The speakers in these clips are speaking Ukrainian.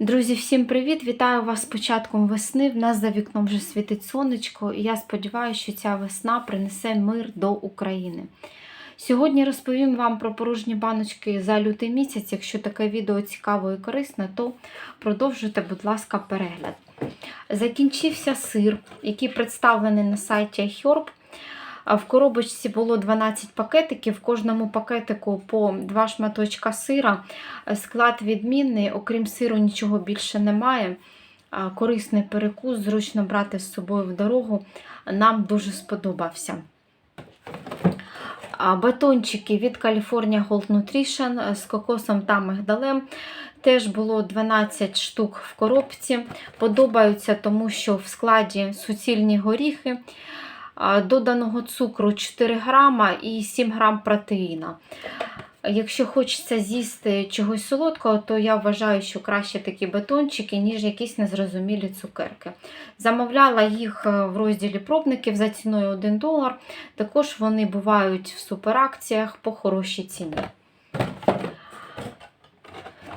Друзі, всім привіт! Вітаю вас з початком весни. В нас за вікном вже світить сонечко, і я сподіваюся, що ця весна принесе мир до України. Сьогодні розповім вам про порожні баночки за лютий місяць. Якщо таке відео цікаво і корисне, то продовжуйте, будь ласка, перегляд. Закінчився сир, який представлений на сайті iHerb. В коробочці було 12 пакетиків, в кожному пакетику по два шматочка сира. Склад відмінний, окрім сиру, нічого більше немає. Корисний перекус, зручно брати з собою в дорогу. Нам дуже сподобався. Батончики від California Gold Nutrition з кокосом та мигдалем. Теж було 12 штук в коробці. Подобаються, тому що в складі суцільні горіхи, доданого цукру 4 грама і 7 грам протеїна. Якщо хочеться з'їсти чогось солодкого, то я вважаю, що краще такі батончики, ніж якісь незрозумілі цукерки. Замовляла їх е, в розділі пробників за ціною 1 долар. Також вони бувають в суперакціях по хорошій ціні.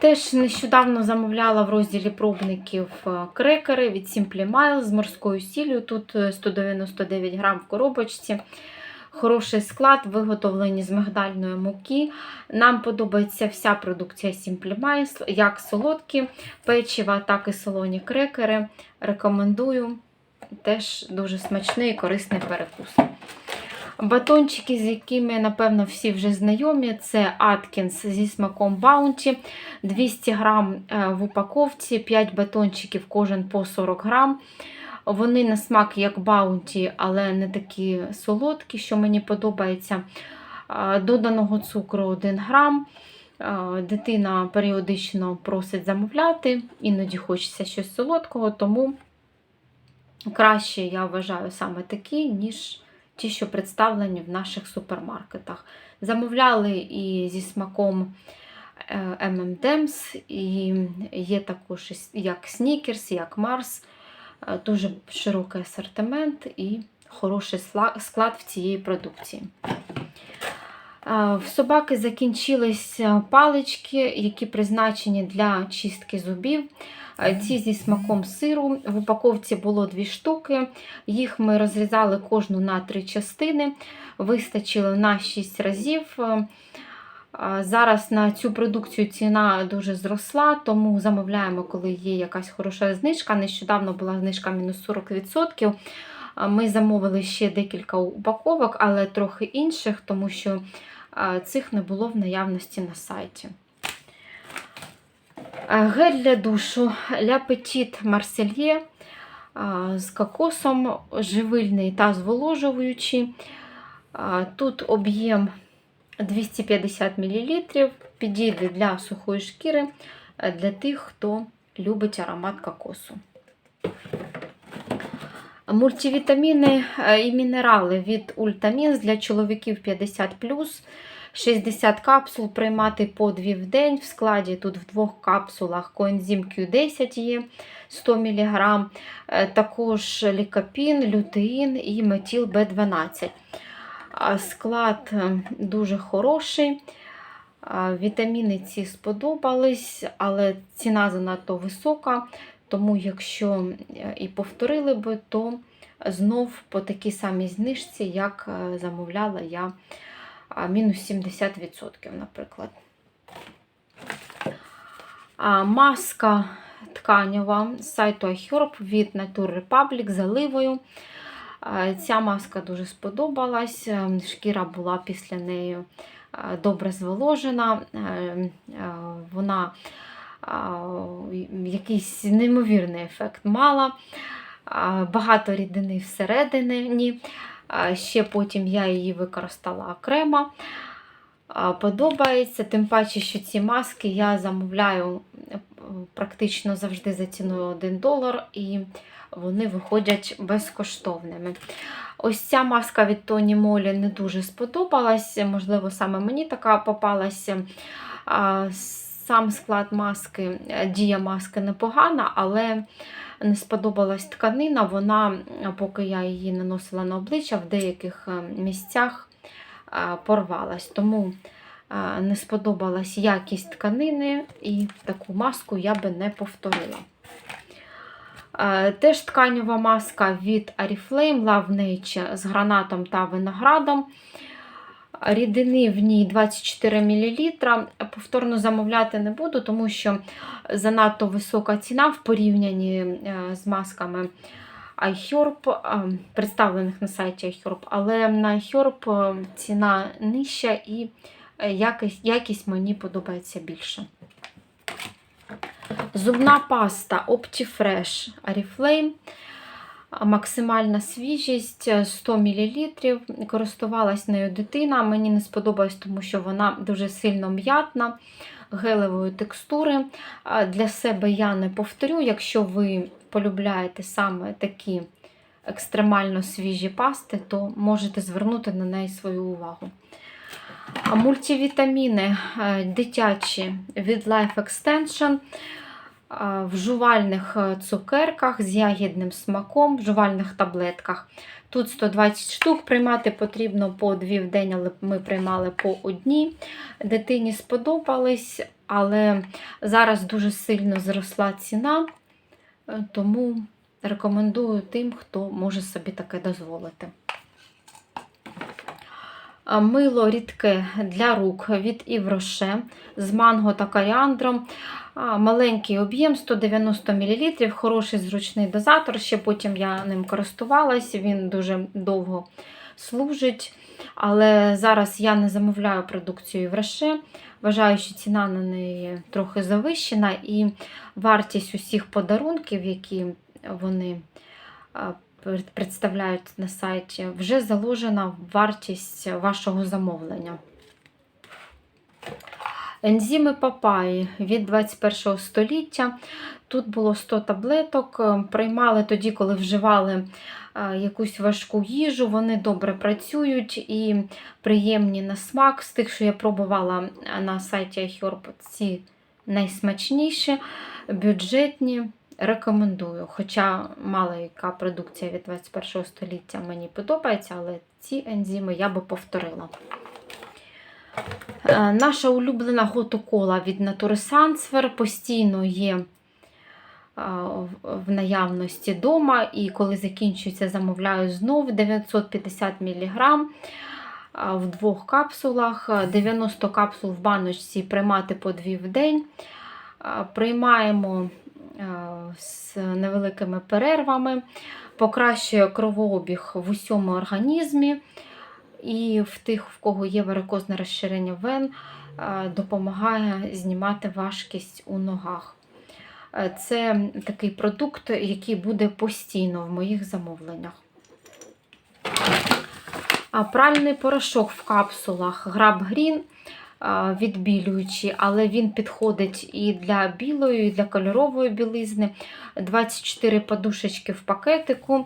Теж нещодавно замовляла в розділі пробників е, крекери від Simply Miles з морською сіллю. Тут е, 199 грам в коробочці. Хороший склад, виготовлені з мигдальної муки. Нам подобається вся продукція Simply Miles, як солодкі печива, так і солоні крекери. Рекомендую. Теж дуже смачний і корисний перекус. Батончики, з якими, напевно, всі вже знайомі, це Atkins зі смаком Bounty. 200 грам е, в упаковці, 5 батончиків, кожен по 40 грам. Вони на смак як баунті, але не такі солодкі, що мені подобається. Доданого цукру 1 грам. Дитина періодично просить замовляти, іноді хочеться щось солодкого, тому краще я вважаю саме такі, ніж ті, що представлені в наших супермаркетах. Замовляли і зі смаком е, M&M's, і є також як Snickers, як. Е, Дуже широкий асортимент і хороший склад в цієї продукції. Е, В собаки закінчились е, палички, які призначені для чистки зубів. Е, Ці зі смаком сиру. В упаковці було дві штуки. Їх ми розрізали кожну на три частини. Вистачило на 6 разів. Е, Зараз на цю продукцію ціна дуже зросла, тому замовляємо, коли є якась хороша знижка. Нещодавно була знижка мінус 40%. Ми замовили ще декілька упаковок, але трохи інших, тому що цих не було в наявності на сайті. Гель для душу La Petite Marseille з кокосом, живильний та зволожуючий. Тут об'єм 250 мл, підійде для сухої шкіри е, для тих, хто любить аромат кокосу. Мультивітаміни е, і мінерали від Ультамінс для чоловіків 50 60 капсул приймати по 2 в день. В складі тут в двох капсулах коензим Q10 є 100 мг, е, також лікопін, лютеїн і метіл Б12. Склад е, дуже хороший. Вітаміни ці сподобались, але ціна занадто висока. Тому, якщо е, і повторили би, то знов по такій самій знижці, як е, замовляла я мінус 70%, наприклад. Маска тканева з сайту iHerb від Nature Republic з оливою. А, Ця маска дуже сподобалась. е, Шкіра була після неї е, добре зволожена. Е, Вона якийсь неймовірний ефект мала. Багато рідини всередині. Ще потім я її використала окремо. Подобається, тим паче, що ці маски я замовляю е, практично завжди за ціною 1 долар, і вони виходять безкоштовними. Ось ця маска від Тоні Молі не дуже сподобалась, можливо, саме мені така попалася. Сам склад маски, е, дія маски непогана, але не сподобалась тканина. Вона, поки я її наносила на обличчя, в деяких е, місцях е, порвалась. Тому е, не сподобалась якість тканини, і таку маску я би не повторила. Е, Теж тканева маска від Oriflame Love Nature з гранатом та виноградом. Рідини в ній 24 мл. Повторно замовляти не буду, тому що занадто висока ціна в порівнянні е, з масками iHerb, е, представлених на сайті iHerb, але на iHerb е, ціна нижча і якість, якість мені подобається більше. Зубна паста Optifresh Oriflame. Максимальна свіжість е, 100 мл. Користувалась нею дитина. Мені не сподобалось, тому що вона дуже сильно м'ятна, гелевої текстури. Для себе я не повторю, якщо ви полюбляєте саме такі екстремально свіжі пасти, то можете звернути на неї свою увагу. Мультивітаміни е, дитячі від Life Extension в жувальних е, цукерках з ягідним смаком, в жувальних таблетках. Тут 120 штук, приймати потрібно по дві в день, але ми приймали по одній. Дитині сподобались, але зараз дуже сильно зросла ціна, е, тому рекомендую тим, хто може собі таке дозволити. Мило рідке для рук від Івроше з манго та коріандром. Маленький об'єм 190 мл, хороший зручний дозатор. Ще потім я ним користувалась, він дуже довго служить. Але зараз я не замовляю продукцію Івроше. Вважаю, що ціна на неї трохи завищена, і вартість усіх подарунків, які вони представляють на сайті, вже заложена вартість вашого замовлення. Ензими папаї від 21 століття. Тут було 100 таблеток. Приймали тоді, коли вживали е, якусь важку їжу. Вони добре працюють і приємні на смак. З тих, що я пробувала е, на сайті iHerb, ці найсмачніші, бюджетні. Рекомендую. Хоча мало яка продукція від 21 століття мені подобається, але ці ензими я би повторила. Е, Наша улюблена готокола від Sansfer постійно є е, в- наявності вдома, і коли закінчується, замовляю знов 950 мг в двох капсулах, Е, 90 капсул в баночці приймати по дві в день. Е, Приймаємо е, з невеликими перервами, покращує кровообіг в усьому організмі. І в тих, в кого є варикозне розширення вен, е, допомагає знімати важкість у ногах. Е, Це такий продукт, який буде постійно в моїх замовленнях. А Пральний порошок в капсулах Grab Green е, відбілюючий, але він підходить і для білої, і для кольорової білизни. 24 подушечки в пакетику.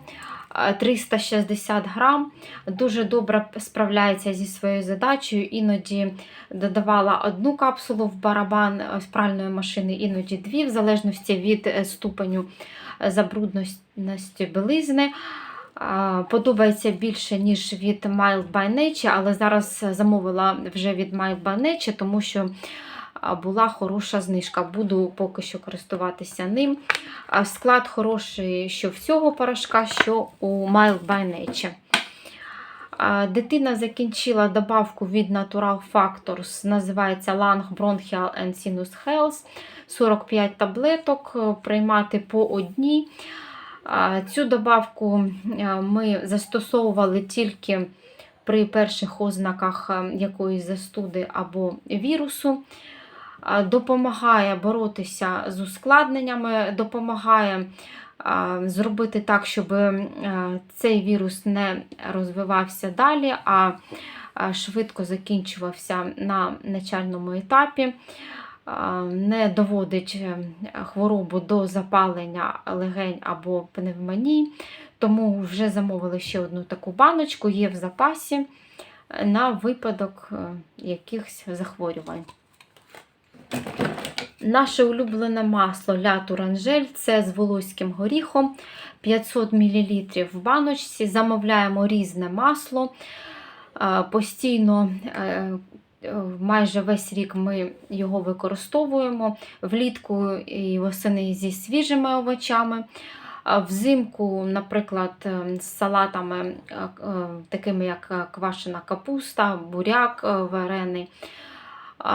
е, 360 грам. Дуже добре справляється зі своєю задачею. Іноді додавала одну капсулу в барабан е, з пральної машини, іноді дві, в залежності від е, ступеню е, забрудності білизни. Подобається більше, ніж від Mild by Nature, але зараз замовила вже від Mild by Nature, тому що була хороша знижка. Буду поки що користуватися ним. Склад хороший, що в цього порошка, що у Mild by Nature. Дитина закінчила добавку від Natural Factors, називається Lung Bronchial and Sinus Health. 45 таблеток, е, приймати по одній. Цю добавку ми застосовували тільки при перших ознаках е, якоїсь застуди або вірусу. Допомагає боротися з ускладненнями, допомагає зробити так, щоб цей вірус не розвивався далі, а, швидко закінчувався на начальному етапі. Не доводить е, хворобу до запалення легень або пневмонії, тому вже замовили ще одну таку баночку, є в запасі е, на випадок е, якихось захворювань. Наше улюблене масло ля Туранжель це з волоським горіхом 500 мл в баночці. Замовляємо різне масло. Постійно майже весь рік ми його використовуємо влітку і восени зі свіжими овочами. Взимку, наприклад, е, з салатами, е, е, такими як е, квашена капуста, буряк е, варений,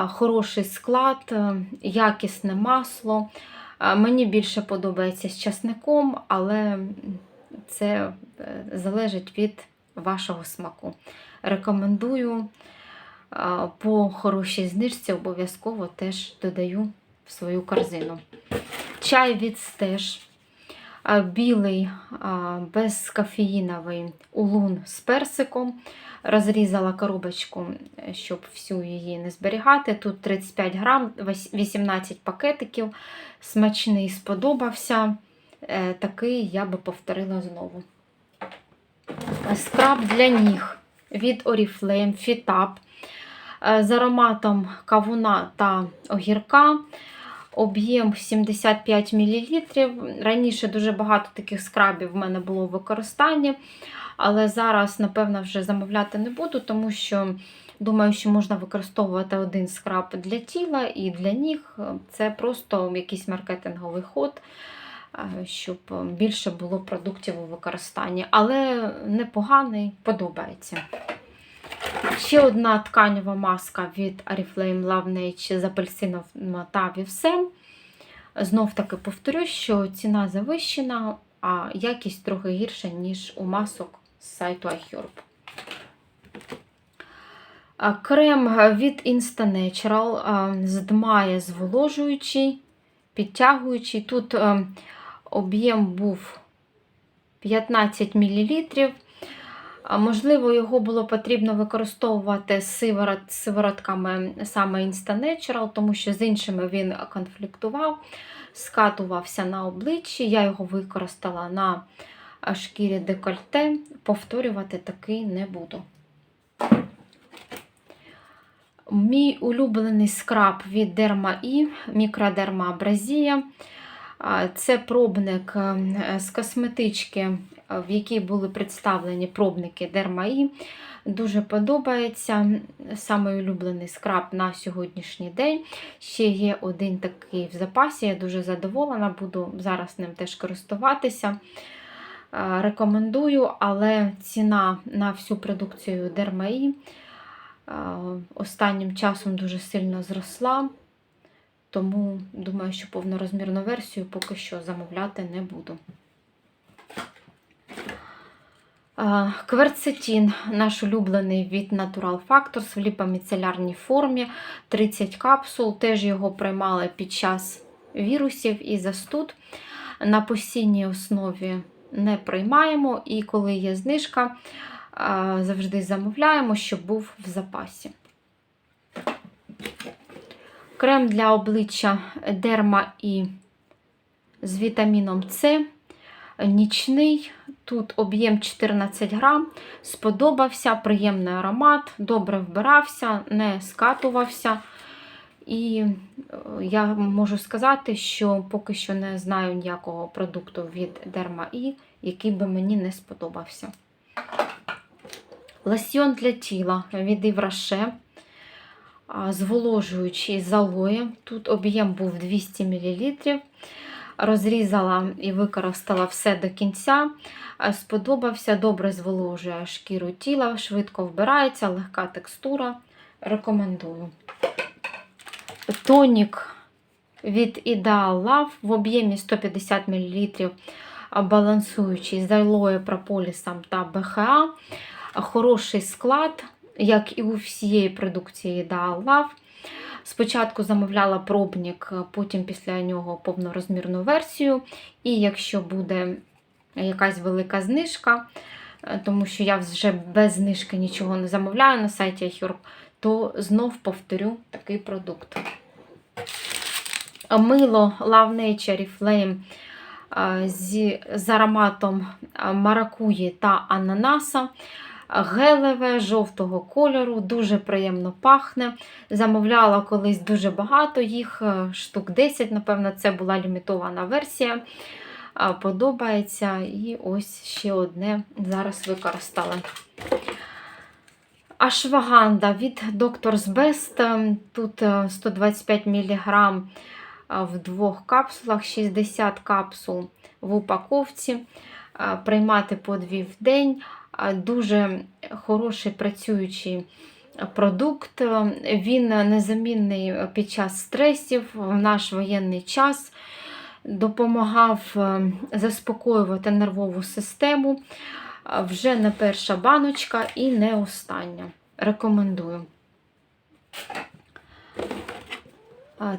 хороший склад, е, якісне масло. Мені більше подобається з часником, але це е, залежить від вашого смаку. Рекомендую по хорошій знижці, обов'язково теж додаю в свою корзину. Чай від стеж. Білий безкофеїновий улун з персиком. Розрізала коробочку, щоб всю її не зберігати. Тут 35 грам, 18 пакетиків. Смачний сподобався. Е, Такий я би повторила знову. Скраб для ніг від Oriflame Фітап з ароматом кавуна та огірка. Об'єм 75 мл. Раніше дуже багато таких скрабів в мене було в використанні, але зараз, напевно, вже замовляти не буду, тому що думаю, що можна використовувати один скраб для тіла і для ніг. Це просто якийсь маркетинговий ход, е, щоб більше було продуктів у використанні. Але непоганий, подобається. Ще одна тканева маска від Oriflame Love Nature з апельсином та вівсем. Знов таки повторюсь, що ціна завищена, а якість трохи гірша, ніж у масок з сайту iHerb. Крем від Insta-Natural здмає зволожуючий, підтягуючий. Тут е, об'єм був 15 мл. Можливо, його було потрібно використовувати з сиворот, сиворотками саме Insta Natural, тому що з іншими він конфліктував, скатувався на обличчі. Я його використала на шкірі декольте. Повторювати такий не буду. Мій улюблений скраб від Derma E, мікродерма Абразія. Це пробник е, з косметички, е, в якій були представлені пробники E. Дуже подобається. Самий улюблений скраб на сьогоднішній день. Ще є один такий в запасі, я дуже задоволена, буду зараз ним теж користуватися. Е, Рекомендую, але ціна на всю продукцію е, останнім часом дуже сильно зросла. Тому думаю, що повнорозмірну версію поки що замовляти не буду. А, Кверцетин, наш улюблений від Natural Factors в ліпоміцелярній формі. 30 капсул. Теж його приймали під час вірусів і застуд. На постійній основі не приймаємо, і коли є знижка, завжди замовляємо, щоб був в запасі. Крем для обличчя Дерма і з вітаміном С. Нічний. Тут об'єм 14 грам. Сподобався, приємний аромат, добре вбирався, не скатувався. І е, я можу сказати, що поки що не знаю ніякого продукту від Derma E, який би мені не сподобався. Лосьйон для тіла від Івраше зволожуючий з. Тут об'єм був 200 мл. Розрізала і використала все до кінця. Сподобався, добре зволожує шкіру тіла, швидко вбирається, легка текстура. Рекомендую. Тонік від Ideal Love в об'ємі 150 мл, балансуючий з алоє, прополісом та БХА. Хороший склад як і у всієї продукції Ideal Love. Спочатку замовляла пробник, потім після нього повнорозмірну версію. І якщо буде якась велика знижка, тому що я вже без знижки нічого не замовляю на сайті iHerb, то знов повторю такий продукт. Мило Love Nature Flame з, з ароматом маракуї та ананаса гелеве, жовтого кольору, дуже приємно пахне. Замовляла колись дуже багато їх, е, штук 10, напевно, це була лімітована версія. Подобається. І ось ще одне зараз використала. Ашваганда від Doctor's Best. ем, Тут е, 125 мг в двох капсулах, 60 капсул в упаковці. Е, Приймати по дві в день. Дуже хороший працюючий продукт. Він незамінний під час стресів в наш воєнний час. Допомагав е, заспокоювати нервову систему. Вже не перша баночка і не остання. Рекомендую.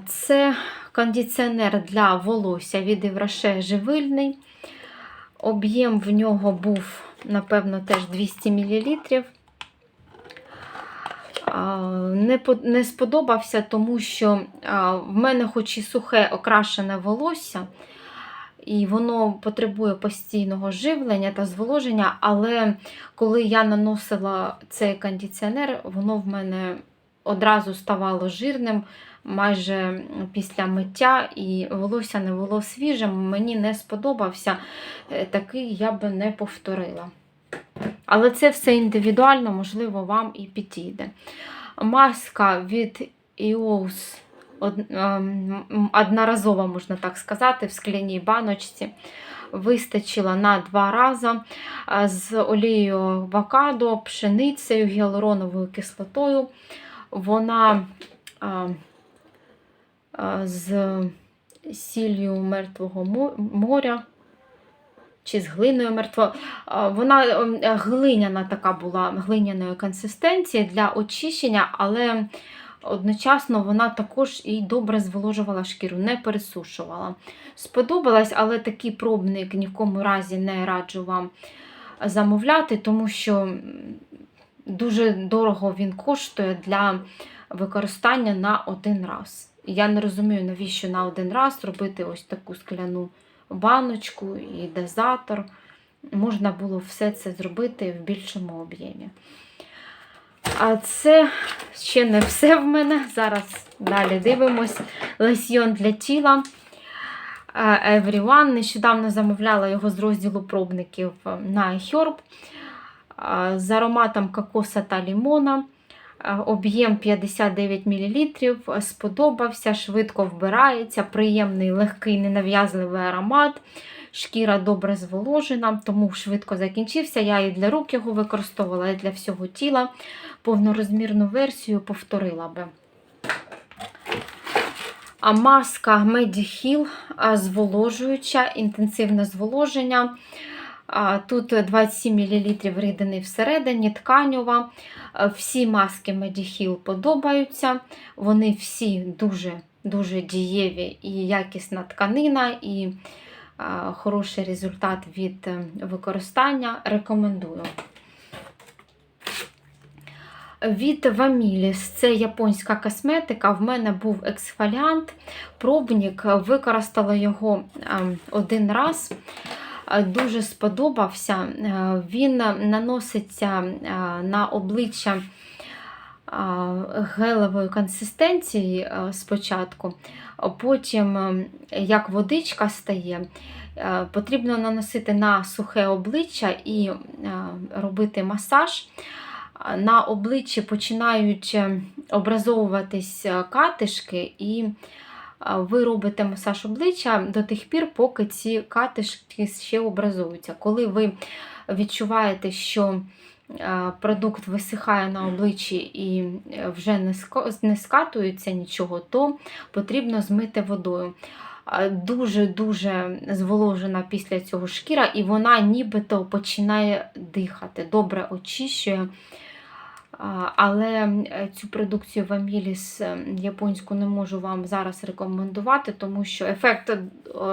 Це кондиціонер для волосся від Івраше живильний. Об'єм в нього був, напевно, теж 200 мл. Не, сподобався, тому що в мене хоч і сухе окрашене волосся, і воно потребує постійного живлення та зволоження, але коли я наносила цей кондиціонер, воно в мене одразу ставало жирним майже після миття, і волосся не було свіжим. Мені не сподобався. Е, Такий я би не повторила. Але це все індивідуально, можливо, вам і підійде. Маска від од- ем, одноразова, можна так сказати, в скляній баночці. Вистачила на два рази з олією авокадо, пшеницею, гіалуроновою кислотою. Вона а, з сіллю мертвого моря чи з глиною мертвого. Вона ем, глиняна така була, глиняної консистенції для очищення, але одночасно вона також і добре зволожувала шкіру, не пересушувала. Сподобалась, але такий пробник ні в кому разі не раджу вам замовляти, тому що дуже дорого він коштує для використання на один раз. Я не розумію, навіщо на один раз робити ось таку скляну баночку і дозатор. Можна було все це зробити в більшому об'ємі. А це ще не все в мене. Зараз далі дивимось. Лосьйон для тіла. Everyone. Нещодавно замовляла його з розділу пробників на iHerb е, з ароматом кокоса та лімона. Е, Об'єм 59 мл. Сподобався, швидко вбирається, приємний, легкий, ненав'язливий аромат. Шкіра добре зволожена, тому швидко закінчився. Я і для рук його використовувала, і для всього тіла. Повнорозмірну версію повторила би. А маска а, зволожуюча, інтенсивне зволоження. Тут 27 мл рідини всередині, тканьова. А, Всі маски Mediheal подобаються. Вони всі дуже, дуже дієві і якісна тканина, і хороший результат від е, використання. Рекомендую. Від Vamilis, це японська косметика. В мене був ексфоліант, пробник, використала його ем, один раз. Е, Дуже сподобався. Е, Він наноситься е, на обличчя гелевої консистенції спочатку, потім, як водичка стає, потрібно наносити на сухе обличчя і робити масаж на обличчі починають образовуватись катишки, і ви робите масаж обличчя до тих пір, поки ці катишки ще образуються. Коли ви відчуваєте, що е, продукт висихає на обличчі і е, вже не скатується нічого, то потрібно змити водою. Дуже-дуже зволожена після цього шкіра, і вона нібито починає дихати, добре очищує. Але е, цю продукцію Ваміліс японську не можу вам зараз рекомендувати, тому що ефект е,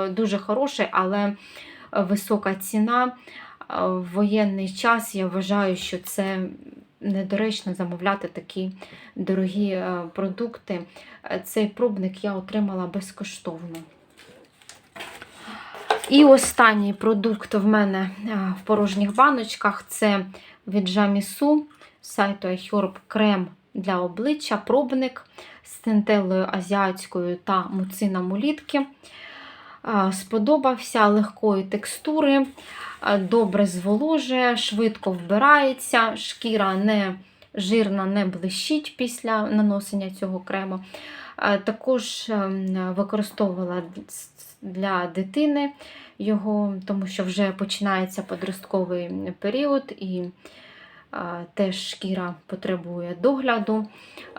дуже хороший, але висока ціна. В воєнний час я вважаю, що це недоречно замовляти такі дорогі е, продукти. Е, Цей пробник я отримала безкоштовно. І останній продукт в мене е, в порожніх баночках це від Жамісу сайту iHerb крем для обличчя, пробник з центелою азіатською та муцином улітки. Е, Сподобався легкої текстури, е, добре зволожує, швидко вбирається, шкіра не жирна, не блищить після наносення цього крему. Е, Також використовувала для дитини його, тому що вже починається подростковий період і теж шкіра потребує догляду.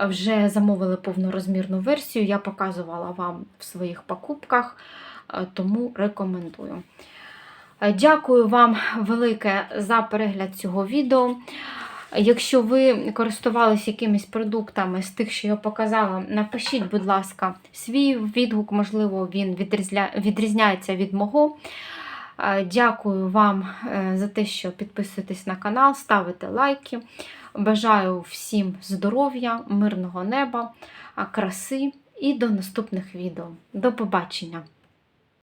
Вже замовили повнорозмірну версію, я показувала вам в своїх покупках, тому рекомендую. Дякую вам велике за перегляд цього відео. Якщо ви користувалися якимись продуктами з тих, що я показала, напишіть, будь ласка, свій відгук, можливо, він відрізняється від мого. Е, Дякую вам е, за те, що підписуєтесь на канал, ставите лайки. Бажаю всім здоров'я, мирного неба, краси і до наступних відео. До побачення!